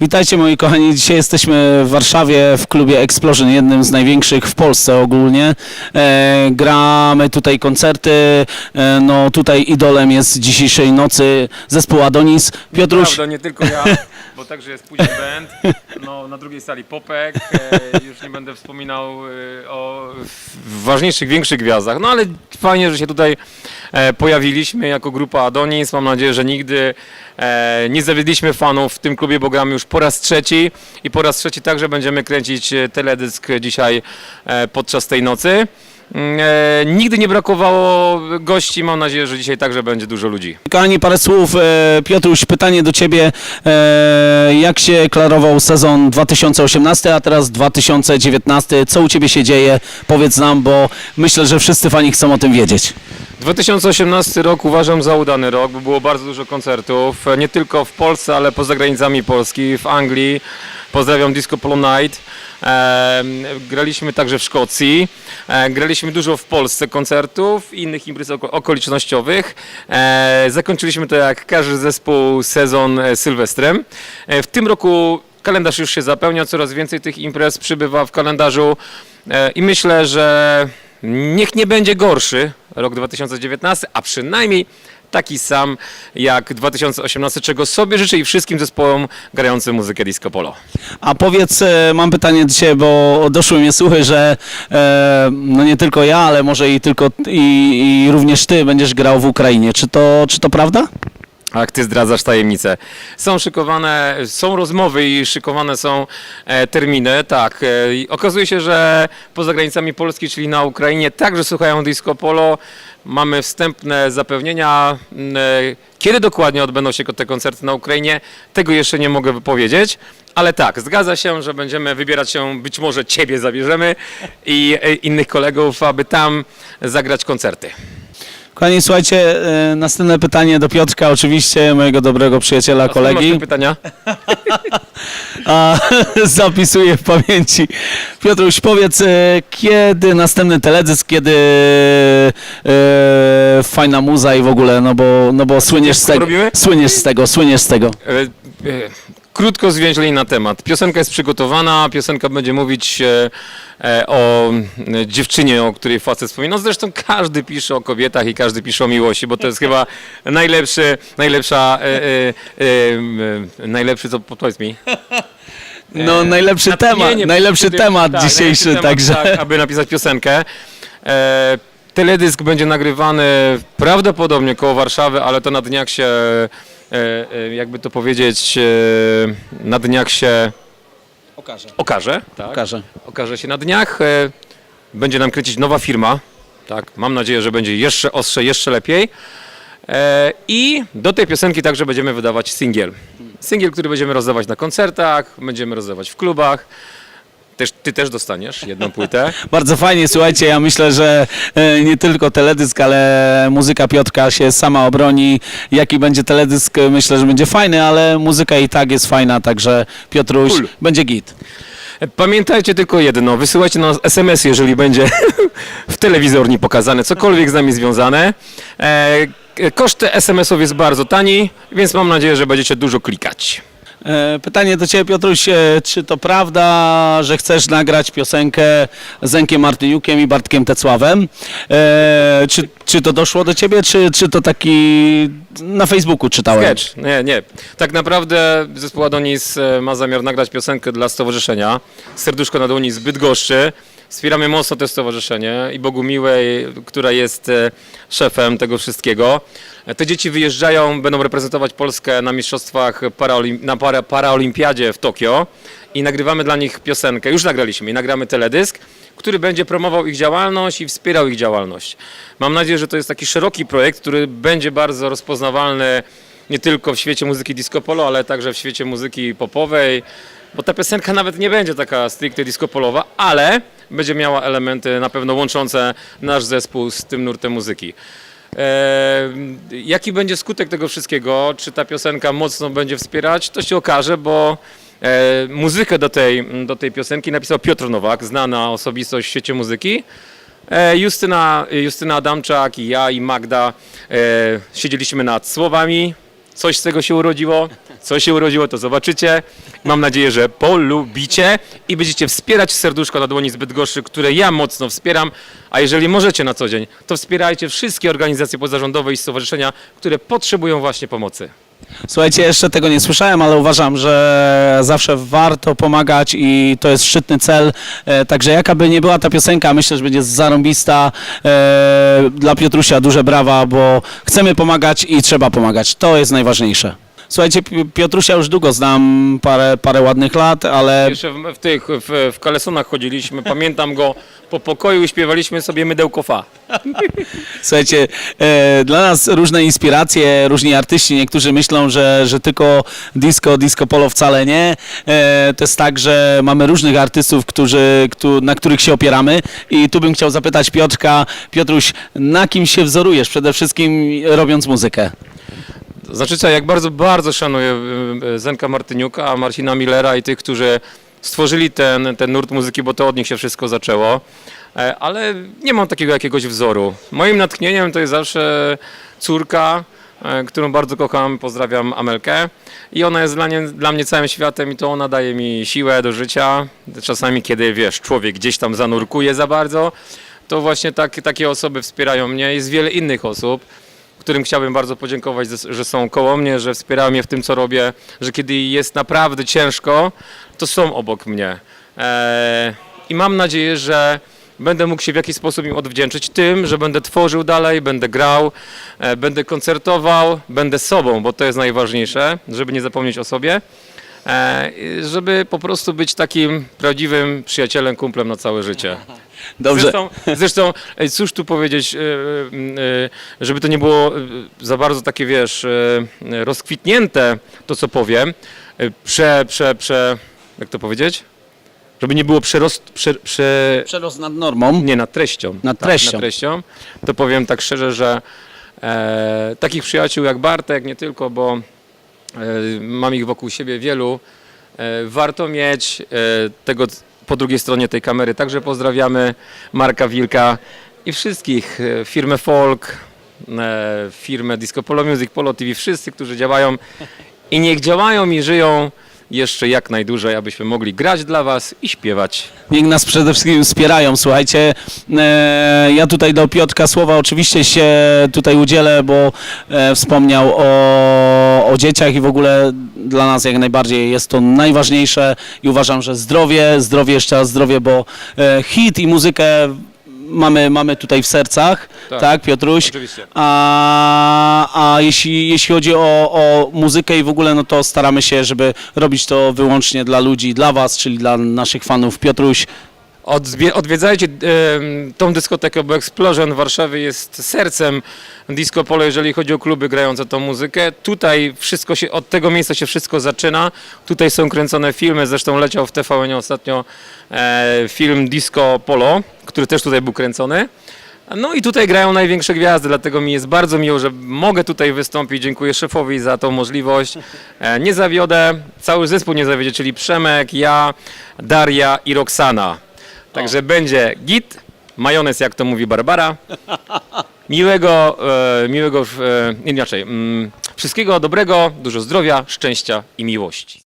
Witajcie moi kochani, dzisiaj jesteśmy w Warszawie w klubie Explosion, jednym z największych w Polsce ogólnie. E, gramy tutaj koncerty, e, no tutaj idolem jest dzisiejszej nocy zespół Adonis. Piotruś, Prawda, nie tylko ja, bo także jest później band. No, na drugiej sali Popek. E, już nie będę wspominał e, o ważniejszych, większych gwiazdach. No ale fajnie, że się tutaj e, pojawiliśmy jako grupa Adonis. Mam nadzieję, że nigdy e, nie zawiedliśmy fanów w tym klubie, bo gramy już po raz trzeci i po raz trzeci także będziemy kręcić e, teledysk dzisiaj podczas tej nocy. Mm, E, nigdy nie brakowało gości, mam nadzieję, że dzisiaj także będzie dużo ludzi. kochani parę słów. E, Piotruś, pytanie do Ciebie. E, jak się klarował sezon 2018, a teraz 2019? Co u Ciebie się dzieje? Powiedz nam, bo myślę, że wszyscy fani chcą o tym wiedzieć. 2018 rok uważam za udany rok, bo było bardzo dużo koncertów, e, nie tylko w Polsce, ale poza granicami Polski, w Anglii. Pozdrawiam Disco Polo Night. E, graliśmy także w Szkocji. E, graliśmy dużo w Polsce koncertów, innych imprez oko- okolicznościowych. E, zakończyliśmy to jak każdy zespół sezon e, Sylwestrem. E, w tym roku kalendarz już się zapełnia, coraz więcej tych imprez przybywa w kalendarzu e, i myślę, że Niech nie będzie gorszy rok 2019, a przynajmniej taki sam jak 2018, czego sobie życzę i wszystkim zespołom grającym muzykę disco polo. A powiedz, e, mam pytanie do Ciebie, bo doszły mnie słuchy, że e, no nie tylko ja, ale może i tylko i, i również Ty będziesz grał w Ukrainie. Czy to, czy to prawda? Jak ty zdradzasz tajemnicę. Są szykowane, są rozmowy i szykowane są e, terminy, tak. E, okazuje się, że poza granicami Polski, czyli na Ukrainie, także słuchają disco polo. Mamy wstępne zapewnienia. m, E, kiedy dokładnie odbędą się te koncerty na Ukrainie, tego jeszcze nie mogę wypowiedzieć. Ale tak, zgadza się, że będziemy wybierać się, być może ciebie zabierzemy i innych kolegów, aby tam zagrać koncerty. Kochani, słuchajcie, e, następne pytanie do Piotrka, oczywiście, mojego dobrego przyjaciela, kolegi. pytania? A, zapisuję w pamięci. Piotruś, powiedz, e, kiedy następny teledysk, kiedy e, fajna muza i w ogóle, no bo, no bo słyniesz z tego, robimy? słyniesz z tego, słyniesz z tego. Krótko zwięźlej na temat. Piosenka jest przygotowana, piosenka będzie mówić e, e, o e, dziewczynie, o której facet wspomina. No zresztą każdy pisze o kobietach i każdy pisze o miłości, bo to jest chyba najlepszy, najlepsza, najlepszy, co powiedz mi. No, najlepszy temat, najlepszy temat tak, dzisiejszy, najlepszy także... temat, tak, aby napisać piosenkę. Teledysk będzie nagrywany prawdopodobnie koło Warszawy, ale to na dniach się, e, e, jakby to powiedzieć, e, na dniach się Okażę. okaże. Tak? Okażę. Okaże się na dniach. Będzie nam kręcić nowa firma. Tak, mam nadzieję, że będzie jeszcze ostrze, jeszcze lepiej. I do tej piosenki także będziemy wydawać singiel. Singiel, który będziemy rozdawać na koncertach, będziemy rozdawać w klubach. Też, ty też dostaniesz jedną płytę. Bardzo fajnie, słuchajcie, ja myślę, że e, nie tylko teledysk, ale muzyka Piotrka się sama obroni. Jaki będzie teledysk, e, myślę, że będzie fajny, ale muzyka i tak jest fajna, także Piotruś, Cool. będzie git. E, Pamiętajcie tylko jedno, wysyłajcie nas SMS, jeżeli będzie w telewizorni pokazane cokolwiek z nami związane. E, koszt SMS-ów jest bardzo tani, więc mam nadzieję, że będziecie dużo klikać. E, Pytanie do Ciebie, Piotruś, e, czy to prawda, że chcesz nagrać piosenkę z Zenkiem Martyniukiem i Bartkiem Tecławem? E, czy, czy to doszło do Ciebie, czy, czy to taki na Facebooku czytałem? Sketch. Nie, nie. Tak naprawdę zespół Adonis e, ma zamiar nagrać piosenkę dla stowarzyszenia Serduszko na dłoni z Bydgoszczy. Wspieramy mocno to stowarzyszenie i Bogu Miłej, która jest e, szefem tego wszystkiego. E, Te dzieci wyjeżdżają, będą reprezentować Polskę na mistrzostwach paraolim- na para, paraolimpiadzie w Tokio i nagrywamy dla nich piosenkę. Już nagraliśmy i nagramy teledysk, który będzie promował ich działalność i wspierał ich działalność. Mam nadzieję, że to jest taki szeroki projekt, który będzie bardzo rozpoznawalny nie tylko w świecie muzyki disco polo, ale także w świecie muzyki popowej, bo ta piosenka nawet nie będzie taka stricte disco polowa, ale będzie miała elementy na pewno łączące nasz zespół z tym nurtem muzyki. E, jaki będzie skutek tego wszystkiego? Czy ta piosenka mocno będzie wspierać? To się okaże, bo e, muzykę do tej, do tej piosenki napisał Piotr Nowak, znana osobistość w świecie muzyki. E, Justyna, Justyna Adamczak i ja i Magda e, siedzieliśmy nad słowami Coś z tego się urodziło. Co się urodziło, to zobaczycie. Mam nadzieję, że polubicie i będziecie wspierać serduszko na dłoni z Bydgoszczy, które ja mocno wspieram. A jeżeli możecie na co dzień, to wspierajcie wszystkie organizacje pozarządowe i stowarzyszenia, które potrzebują właśnie pomocy. Słuchajcie, jeszcze tego nie słyszałem, ale uważam, że zawsze warto pomagać i to jest szczytny cel. E, Także jaka by nie była ta piosenka, myślę, że będzie zarąbista. E, Dla Piotrusia duże brawa, bo chcemy pomagać i trzeba pomagać. To jest najważniejsze. Słuchajcie, Pi- Piotrusia już długo znam, parę, parę ładnych lat, ale Jeszcze w, w tych, w, w kalesonach chodziliśmy, pamiętam go po pokoju i śpiewaliśmy sobie mydełko fa. Słuchajcie, e, dla nas różne inspiracje, różni artyści, niektórzy myślą, że, że tylko disco, disco polo wcale nie. E, to jest tak, że mamy różnych artystów, którzy, któ- na których się opieramy i tu bym chciał zapytać Piotrka, Piotruś, na kim się wzorujesz przede wszystkim robiąc muzykę? Znaczy co, jak bardzo, bardzo szanuję y, y, Zenka Martyniuka, Marcina Millera i tych, którzy stworzyli ten, ten nurt muzyki, bo to od nich się wszystko zaczęło. E, Ale nie mam takiego jakiegoś wzoru. Moim natchnieniem to jest zawsze córka, e, którą bardzo kocham, pozdrawiam Amelkę. I ona jest dla, nie, dla mnie całym światem i to ona daje mi siłę do życia. Czasami, kiedy wiesz, człowiek gdzieś tam zanurkuje za bardzo, to właśnie tak, takie osoby wspierają mnie. Jest wiele innych osób którym chciałbym bardzo podziękować, że- są koło mnie, że wspierają mnie w tym, co robię, że kiedy jest naprawdę ciężko, to są obok mnie. Eee, I mam nadzieję, że będę mógł się w jakiś sposób im odwdzięczyć tym, że będę tworzył dalej, będę grał, e, będę koncertował, będę sobą, bo to jest najważniejsze, żeby nie zapomnieć o sobie. E, żeby po prostu być takim prawdziwym przyjacielem, kumplem na całe życie. Dobrze. Zresztą, zresztą e, cóż tu powiedzieć, e, żeby to nie było za bardzo takie, wiesz, rozkwitnięte to, co powiem, prze, prze, prze, jak to powiedzieć? Żeby nie było przerost, prze, prze, Przerost nad normą. nie, nad treścią. Nad Tak, treścią. nad treścią. To powiem tak szczerze, że e, takich przyjaciół jak Bartek, nie tylko, bo mam ich wokół siebie wielu, e, warto mieć e, tego po drugiej stronie tej kamery. Także pozdrawiamy Marka Wilka i wszystkich, e, firmę Folk, e, firmę Disco Polo Music, Polo TV, wszyscy, którzy działają i niech działają i żyją jeszcze jak najdłużej, abyśmy mogli grać dla Was i śpiewać. Niech nas przede wszystkim wspierają, słuchajcie. E, ja tutaj do Piotrka słowa oczywiście się tutaj udzielę, bo e, wspomniał o, o dzieciach i w ogóle dla nas jak najbardziej jest to najważniejsze i uważam, że zdrowie, zdrowie, jeszcze raz zdrowie, bo e, hit i muzykę mamy, mamy tutaj w sercach, tak, Tak. Piotruś? Oczywiście. A, a jeśli, jeśli chodzi o, o muzykę i w ogóle, no to staramy się, żeby robić to wyłącznie dla ludzi, dla Was, czyli dla naszych fanów. Piotruś, Odwiedzajcie tą dyskotekę, bo Explosion w Warszawie jest sercem disco polo, jeżeli chodzi o kluby grające tą muzykę. Tutaj wszystko się, od tego miejsca się wszystko zaczyna. Tutaj są kręcone filmy, zresztą leciał w tvn ostatnio e, film Disco Polo, który też tutaj był kręcony. No i tutaj grają największe gwiazdy, dlatego mi jest bardzo miło, że mogę tutaj wystąpić. Dziękuję szefowi za tą możliwość. E, Nie zawiodę, cały zespół nie zawiedzie, czyli Przemek, ja, Daria i Roxana. Także będzie git, majonez jak to mówi Barbara. Miłego, e, miłego, e, inaczej, mm, wszystkiego dobrego, dużo zdrowia, szczęścia i miłości.